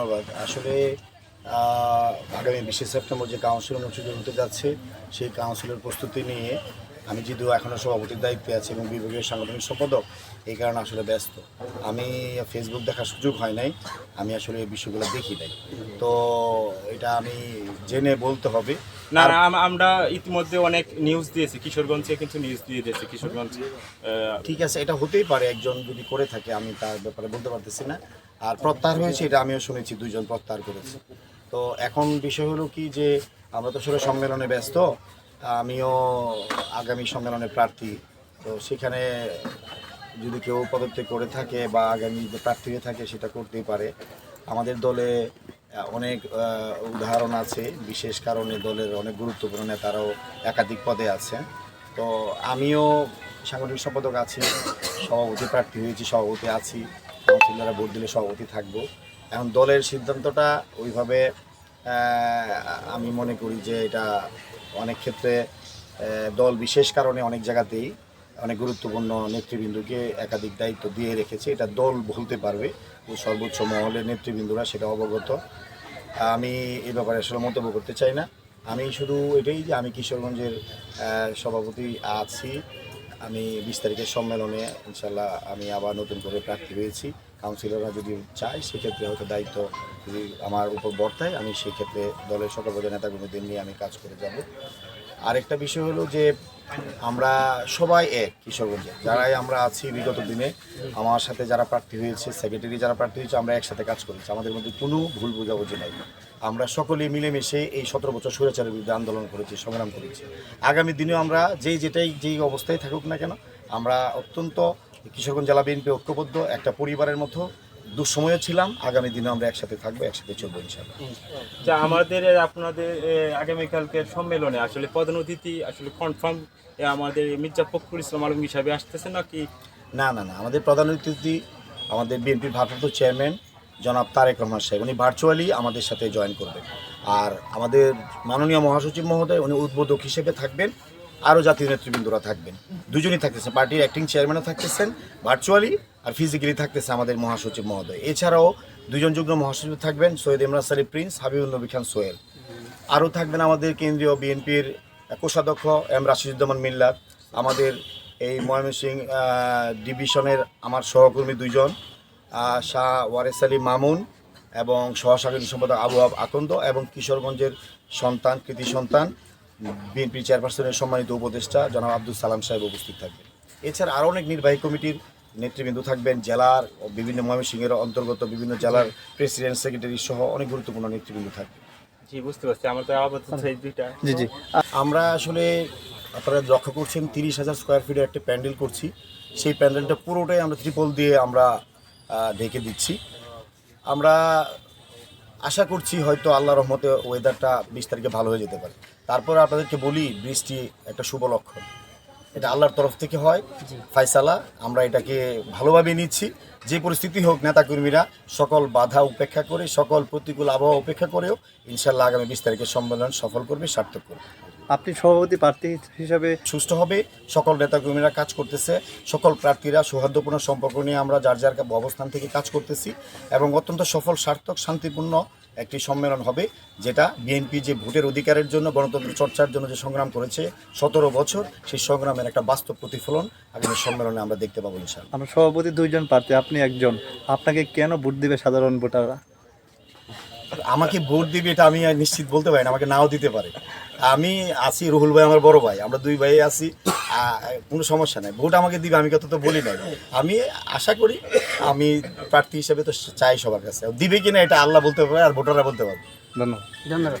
ধন্যবাদ। আসলে আগামী বিশে সেপ্টেম্বর যে কাউন্সিল অনুষ্ঠিত হতে যাচ্ছে সেই কাউন্সিলের প্রস্তুতি নিয়ে আমি যদিও এখনও সভাপতির দায়িত্বে আছি এবং বিভাগীয় সাংগঠনিক সম্পাদক এই কারণে আসলে ব্যস্ত। আমি ফেসবুক দেখার সুযোগ হয় নাই আমি আসলে এই বিষয়গুলো দেখি নাই। তো এটা আমি জেনে বলতে হবে। না না আমরা ইতিমধ্যে অনেক নিউজ দিয়েছি কিশোরগঞ্জে কিন্তু নিউজ দিয়ে দিয়েছি কিশোরগঞ্জ ঠিক আছে এটা হতেই পারে একজন যদি করে থাকে আমি তার ব্যাপারে বলতে পারতেছি না। আর প্রত্যাহার হয়েছে, এটা আমিও শুনেছি, দুইজন প্রত্যাহার করেছে। তো এখন বিষয় হলো কি যে, আমরা তো আসলে সম্মেলনে ব্যস্ত, আমিও আগামী সম্মেলনে প্রার্থী। তো সেখানে যদি কেউ পদত্যাগ করে থাকে বা আগামী যে প্রার্থী হয়ে থাকে, সেটা করতেই পারে। আমাদের দলে অনেক উদাহরণ আছে, বিশেষ কারণে দলের অনেক গুরুত্বপূর্ণ নেতারাও একাধিক পদে আছে তো আমিও সাংগঠনিক সম্পাদক আছি, সভাপতি প্রার্থী হয়েছি, সভাপতি আছি। কাউন্সিলররা ভোট দিলে সভাপতি থাকব। এখন দলের সিদ্ধান্তটা ওইভাবে আমি মনে করি যে এটা অনেক ক্ষেত্রে দল বিশেষ কারণে অনেক জায়গাতেই অনেক গুরুত্বপূর্ণ নেতৃবৃন্দকে একাধিক দায়িত্ব দিয়ে রেখেছে। এটা দল বলতে পারবে ও সর্বোচ্চ মহলের নেতৃবৃন্দরা সেটা অবগত। আমি এ ব্যাপারে আসলে মন্তব্য করতে চাই না। আমি শুধু এটাই যে আমি কিশোরগঞ্জের সভাপতি আছি। আমি বিশ তারিখের সম্মেলনে ইনশাল্লাহ আমি আবার নতুন করে প্রার্থী হয়েছি। কাউন্সিলররা যদি চায়, সেক্ষেত্রে হয়তো দায়িত্ব যদি আমার উপর বর্তায়, আমি সেক্ষেত্রে দলের সকল নেতাকর্মীদের নিয়ে আমি কাজ করে যাব। আরেকটা বিষয় হলো যে আমরা সবাই এক কিশোরগঞ্জে। যারাই আমরা আছি বিগত দিনে, আমার সাথে যারা প্রার্থী হয়েছে সেক্রেটারি যারা প্রার্থী হয়েছে, আমরা একসাথে কাজ করেছি। আমাদের মধ্যে কোনো ভুল বোঝাবুঝি নাই। আমরা সকলেই মিলেমিশে এই সতেরো বছর স্বৈরাচারের বিরুদ্ধে আন্দোলন করেছি, সংগ্রাম করেছি। আগামী দিনেও আমরা যেই যেটাই, যেই অবস্থায় থাকুক না কেন, আমরা অত্যন্ত কিশোরগঞ্জ জেলা বিএনপি ঐক্যবদ্ধ, একটা পরিবারের মতো দুঃসময়ও ছিলাম আগামী দিনে আমরা একসাথে থাকব একসাথে চলবো ইনশাল্লাহ যা আমাদের আপনাদের এ, আগামীকালকের সম্মেলনে আসলে প্রধান অতিথি আসলে কনফার্ম আমাদের মির্জা ফখরুল ইসলাম আলম হিসাবে আসতেছে নাকি? না না না আমাদের প্রধান অতিথি আমাদের বিএনপির ভারপ্রাপ্ত চেয়ারম্যান জনাব তারেক রহমান সাহেব উনি ভার্চুয়ালি আমাদের সাথে জয়েন করবেন। আর আমাদের মাননীয় মহাসচিব মহোদয় উনি উদ্বোধক হিসেবে থাকবেন। আরও জাতীয় নেতৃবৃন্দরা থাকবেন। দুজনই থাকতেছেন, পার্টির অ্যাক্টিং চেয়ারম্যানও থাকতেছেন ভার্চুয়ালি আর ফিজিক্যালি থাকতেছে আমাদের মহাসচিব মহোদয়। এছাড়াও দুজন যুগ্ম মহাসচিব থাকবেন, সৈয়দ ইমরান সালি প্রিন্স হাবিবুল নবী খান সোহেল। আরও থাকবেন আমাদের কেন্দ্রীয় বিএনপির কোষাধ্যক্ষ এম রাশিদুজ্জামান মিল্লাত আমাদের এই ময়মনসিং ডিভিশনের আমার সহকর্মী দুজন শাহ ওয়ারেস আলী মামুন এবং সহসাগরী সম্পাদক আবু আব আকন্দ এবং কিশোরগঞ্জের সন্তান, কৃতি সন্তান। বিএনপি চেয়ারপারসনের সম্মানিত উপদেষ্টা জনাব আব্দুল সালাম সাহেব উপস্থিত থাকবেন। এছাড়া আরও অনেক নির্বাহী কমিটির নেতৃবৃন্দ থাকবেন জেলার বিভিন্ন ময়মনসিংহের অন্তর্গত বিভিন্ন জেলার প্রেসিডেন্ট সেক্রেটারি সহ অনেক গুরুত্বপূর্ণ নেতৃবৃন্দ থাকবে জি বুঝতে পারছি। আমার তো আপাতত এই দুইটা। জি জি। আমরা আসলে আপনারা লক্ষ্য করছেন তিরিশ হাজার স্কোয়ার ফিটের একটা প্যান্ডেল করছি। সেই প্যান্ডেলটা পুরোটাই আমরা ত্রিপল দিয়ে আমরা ঢেকে দিচ্ছি। আমরা আশা করছি হয়তো আল্লাহ রহমতে ওয়েদারটা বিশ তারিখে ভালো হয়ে যেতে পারে। তারপরে আপনাদেরকে বলি বৃষ্টি একটা শুভ লক্ষণ। এটা আল্লাহর তরফ থেকে হয়। ফাইসালা আমরা এটাকে ভালোভাবে নিচ্ছি। যে পরিস্থিতি হোক নেতাকর্মীরা সকল বাধা উপেক্ষা করে সকল প্রতিকূল আবহাওয়া উপেক্ষা করেও ইনশাল্লাহ আগামী বিশ তারিখের সম্মেলন সফল করবে সার্থক করবে। আপনি সভাপতি প্রার্থী হিসাবে সুস্থ হবে সকল নেতাকর্মীরা কাজ করতেছে সকল প্রার্থীরা সৌহার্দ্যপূর্ণ সম্পর্ক নিয়ে আমরা যার যার অবস্থান থেকে কাজ করতেছি এবং অত্যন্ত সফল সার্থক শান্তিপূর্ণ একটি সম্মেলন হবে, যেটা বিএনপি যে ভোটের অধিকারের জন্য, গণতন্ত্র চর্চার জন্য যে সংগ্রাম করেছে, সতেরো বছর সেই সংগ্রামের একটা বাস্তব প্রতিফলন আগামী সম্মেলনে আমরা দেখতে পাবো আমরা সভাপতি দুইজন প্রার্থী, আপনি একজন। আপনাকে কেন ভোট দিবে সাধারণ ভোটাররা? আমাকে ভোট দিবে এটা আমি আর নিশ্চিত বলতে পারি না আমাকে নাও দিতে পারে। আমি আছি রুহুল ভাই আমার বড় ভাই আমরা দুই ভাই আছি কোনো সমস্যা নাই। ভোট আমাকে দিবে আমি কত তো বলি নাই। আমি আশা করি আমি প্রার্থী হিসেবে তো চাই সবার কাছে। দিবে কিনা এটা আল্লাহ বলতে পারে আর ভোটাররা বলতে পারবে। ধন্যবাদ। ধন্যবাদ।